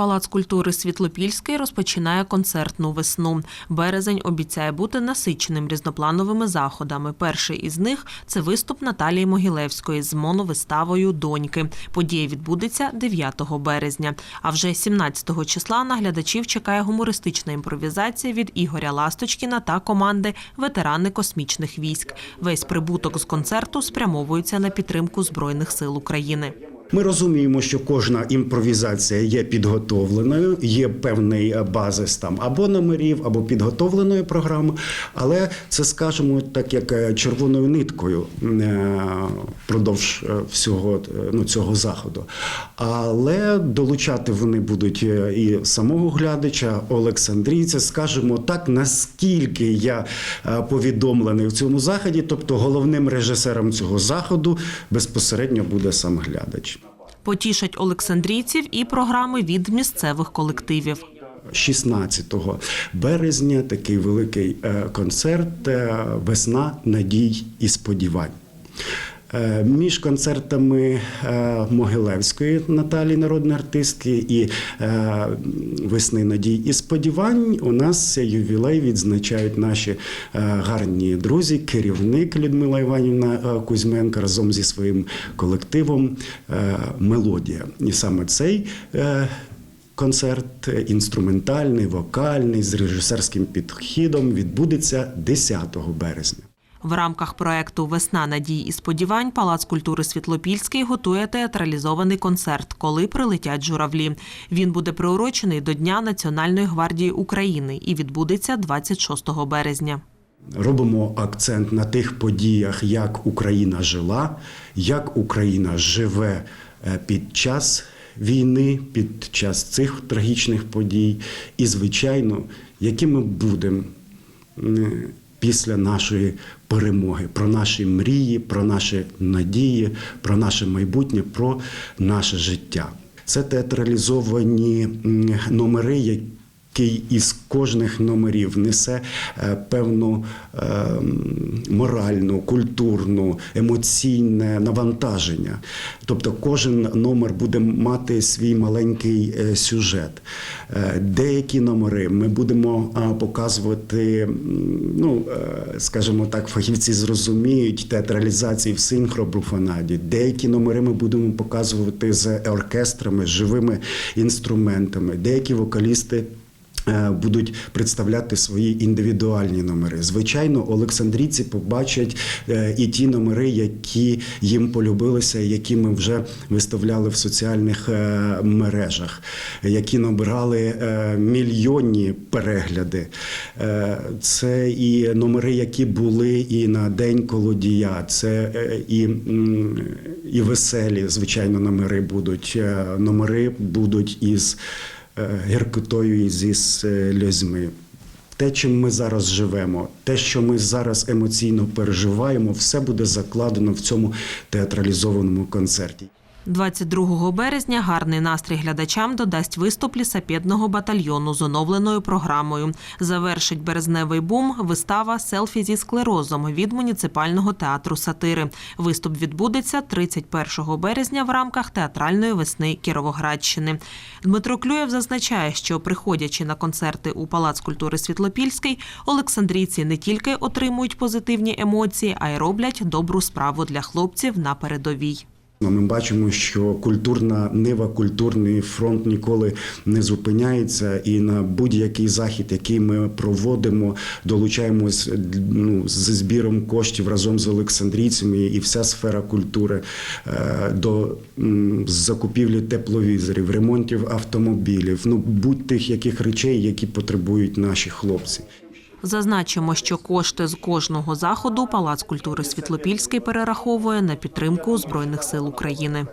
Палац культури Світлопільський розпочинає концертну весну. Березень обіцяє бути насиченим різноплановими заходами. Перший із них це виступ Наталії Могилевської з моновиставою Доньки. Подія відбудеться 9 березня. А вже 17 числа на глядачів чекає гумористична імпровізація від Ігоря Ласточкіна та команди Ветерани космічних військ. Весь прибуток з концерту спрямовується на підтримку збройних сил України. Ми розуміємо, що кожна імпровізація є підготовленою, є певний е, базис там або номерів, або підготовленої програми, але це скажімо, так як е, червоною ниткою е, впродовж е, всього ну, цього заходу. Але долучати вони будуть і самого глядача, Олександрійця, скажімо так, наскільки я повідомлений в цьому заході, тобто головним режисером цього заходу безпосередньо буде сам глядач. Потішать олександрійців і програми від місцевих колективів. 16 березня такий великий е, концерт е, Весна надій і сподівань. Е, Між концертами е, Могилевської Наталії, народної артистки, і е, Весни надій і сподівань у нас ювілей відзначають наші гарні друзі, керівник Людмила Іванівна Кузьменко разом зі своїм колективом Мелодія. І саме цей Концерт інструментальний, вокальний з режисерським підхідом відбудеться 10 березня. В рамках проекту Весна надій і сподівань Палац культури Світлопільський готує театралізований концерт, коли прилетять журавлі. Він буде приурочений до Дня Національної гвардії України і відбудеться 26 березня. Робимо акцент на тих подіях, як Україна жила, як Україна живе е, під час війни, під час цих трагічних подій, і, звичайно, які ми будемо після нашої перемоги, про наші мрії, про наші надії, про наше майбутнє, про наше життя. Це театралізовані номери, який із кожних номерів несе е, певну е, моральну, культурну, емоційне навантаження. Тобто кожен номер буде мати свій маленький е, сюжет. Е, Деякі номери ми будемо показувати, ну, скажімо так, фахівці зрозуміють театралізації в синхробруфанаді. Деякі номери ми будемо показувати з оркестрами, живими інструментами. Деякі вокалісти. Е, Будуть представляти свої індивідуальні номери. Звичайно, олександрійці побачать е, і ті номери, які їм полюбилися, які ми вже виставляли в соціальних е, мережах, які набирали мільйонні перегляди. Це і номери, які були і на День колодія, це і, і веселі, звичайно, номери будуть. Номери будуть із гіркотою і зі сльозьми. Те, чим ми зараз живемо, те, що ми зараз емоційно переживаємо, все буде закладено в цьому театралізованому концерті. 22 березня гарний настрій глядачам додасть виступ лісапєдного батальйону з оновленою програмою. Завершить березневий бум вистава Селфі зі склерозом від муніципального театру сатири. Виступ відбудеться 31 березня в рамках театральної весни Кіровоградщини. Дмитро Клюєв зазначає, що приходячи на концерти у Палац культури Світлопільський, олександрійці не тільки отримують позитивні емоції, а й роблять добру справу для хлопців на передовій. Ну, Ми бачимо, що культурна нива, культурний фронт ніколи не зупиняється, і на будь-який захід, який ми проводимо, долучаємось ну, зі збіром коштів разом з олександрійцями і вся сфера культури е, до закупівлі тепловізорів, ремонтів автомобілів, ну будь-тих яких речей, які потребують наші хлопці. Зазначимо, що кошти з кожного заходу Палац культури Світлопільський перераховує на підтримку Збройних сил України.